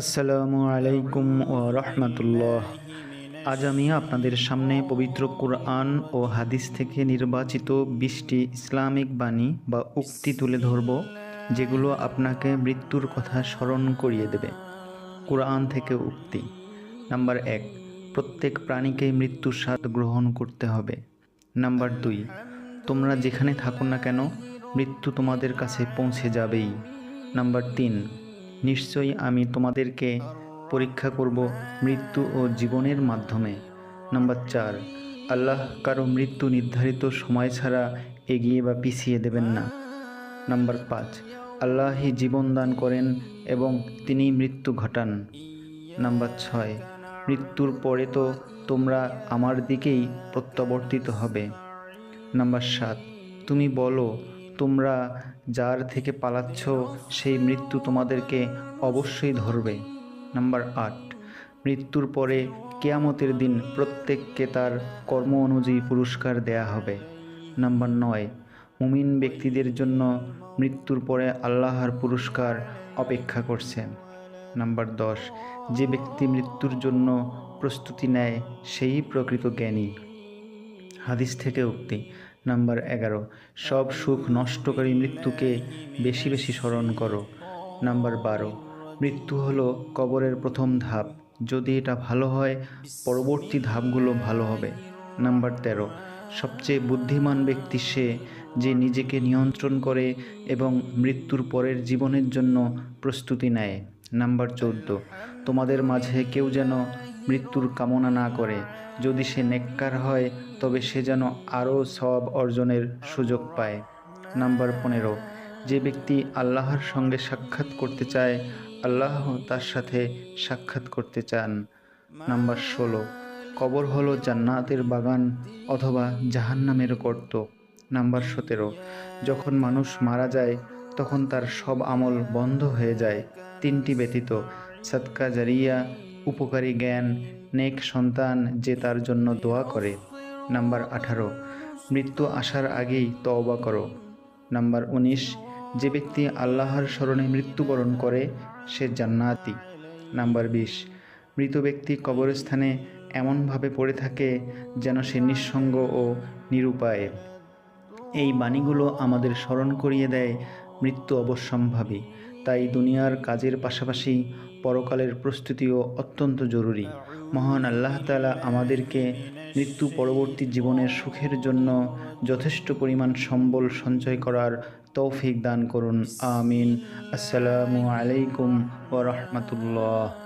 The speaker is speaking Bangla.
আসসালামু আলাইকুম ও রহমতুল্লাহ। আজ আমি আপনাদের সামনে পবিত্র কোরআন ও হাদিস থেকে নির্বাচিত বিশটি ইসলামিক বাণী বা উক্তি তুলে ধরব, যেগুলো আপনাকে মৃত্যুর কথা স্মরণ করিয়ে দেবে। কোরআন থেকে উক্তি। নাম্বার এক, প্রত্যেক প্রাণীকেই মৃত্যুর স্বাদ গ্রহণ করতে হবে। নাম্বার দুই, তোমরা যেখানে থাকো না কেন, মৃত্যু তোমাদের কাছে পৌঁছে যাবেই। নাম্বার তিন নিশ্চয়ই আমি তোমাদেরকে পরীক্ষা করব মৃত্যু ও জীবনের মাধ্যমে। নম্বর চার, আল্লাহ কারও মৃত্যু নির্ধারিত সময় ছাড়া এগিয়ে বা পিছিয়ে দেবেন না। নাম্বার পাঁচ, আল্লাহই জীবন দান করেন এবং তিনি মৃত্যু ঘটান। নাম্বার ছয়, মৃত্যুর পরে তো তোমরা আমার দিকেই প্রত্যাবর্তিত হবে। নাম্বার সাত, তুমি বলো তোমরা যার থেকে পালাচ্ছ, সেই মৃত্যু তোমাদেরকে অবশ্যই ধরবে। নাম্বার আট, মৃত্যুর পরে কেয়ামতের দিন প্রত্যেককে তার কর্ম অনুযায়ী পুরস্কার দেয়া হবে। নাম্বার নয়, মুমিন ব্যক্তিদের জন্য মৃত্যুর পরে আল্লাহর পুরস্কার অপেক্ষা করছে। নাম্বার দশ, যে ব্যক্তি মৃত্যুর জন্য প্রস্তুতি নেয়, সেই প্রকৃত জ্ঞানী। হাদিস থেকে উক্তি নাম্বার এগারো। সব সুখ নষ্টকারী মৃত্যুকে বেশি বেশি স্মরণ করো। নাম্বার বারো, মৃত্যু হলো কবরের প্রথম ধাপ। যদি এটা ভালো হয়, পরবর্তী ধাপগুলো ভালো হবে। নাম্বার তেরো, সবচেয়ে বুদ্ধিমান ব্যক্তি সে যে নিজেকে নিয়ন্ত্রণ করে এবং মৃত্যুর পরের জীবনের জন্য প্রস্তুতি নেয়। নাম্বার চোদ্দ, তোমাদের মাঝে কেউ যেন মৃত্যুর কামনা না করে। যদি সে নেককার হয়, তবে সে যেন আরও সব অর্জনের সুযোগ পায়। নাম্বার পনেরো, যে ব্যক্তি আল্লাহর সঙ্গে সাক্ষাৎ করতে চায়, আল্লাহ তার সাথে সাক্ষাৎ করতে চান। নাম্বার ষোলো, কবর হলো জান্নাতের বাগান অথবা জাহান্নামের গর্ত। নাম্বার সতেরো, যখন মানুষ মারা যায়, তখন তার সব আমল বন্ধ হয়ে যায়। তিনটি ব্যতীত সৎকা জারিয়া উপকারী জ্ঞান, নেক সন্তান যে তার জন্য দোয়া করে। নাম্বার আঠারো, মৃত্যু আসার আগেই তওবা করো। নাম্বার উনিশ, যে ব্যক্তি আল্লাহর স্মরণে মৃত্যুবরণ করে, সে জান্নাতি। নাম্বার বিশ, মৃত ব্যক্তি কবরস্থানে এমনভাবে পড়ে থাকে যেন সে নিঃসঙ্গ ও নিরুপায়। এই বাণীগুলো আমাদের স্মরণ করিয়ে দেয় মৃত্যু অবশ্যম্ভাবী। তাই দুনিয়ার কাজের পাশাপাশি পরকালের প্রস্তুতিও অত্যন্ত জরুরি। মহান আল্লাহ তালা আমাদেরকে মৃত্যু পরবর্তী জীবনের সুখের জন্য যথেষ্ট পরিমাণ সম্বল সঞ্চয় করার তৌফিক দান করুন। আমিন। আসসালামু আলাইকুম ও রহমতুল্লাহ।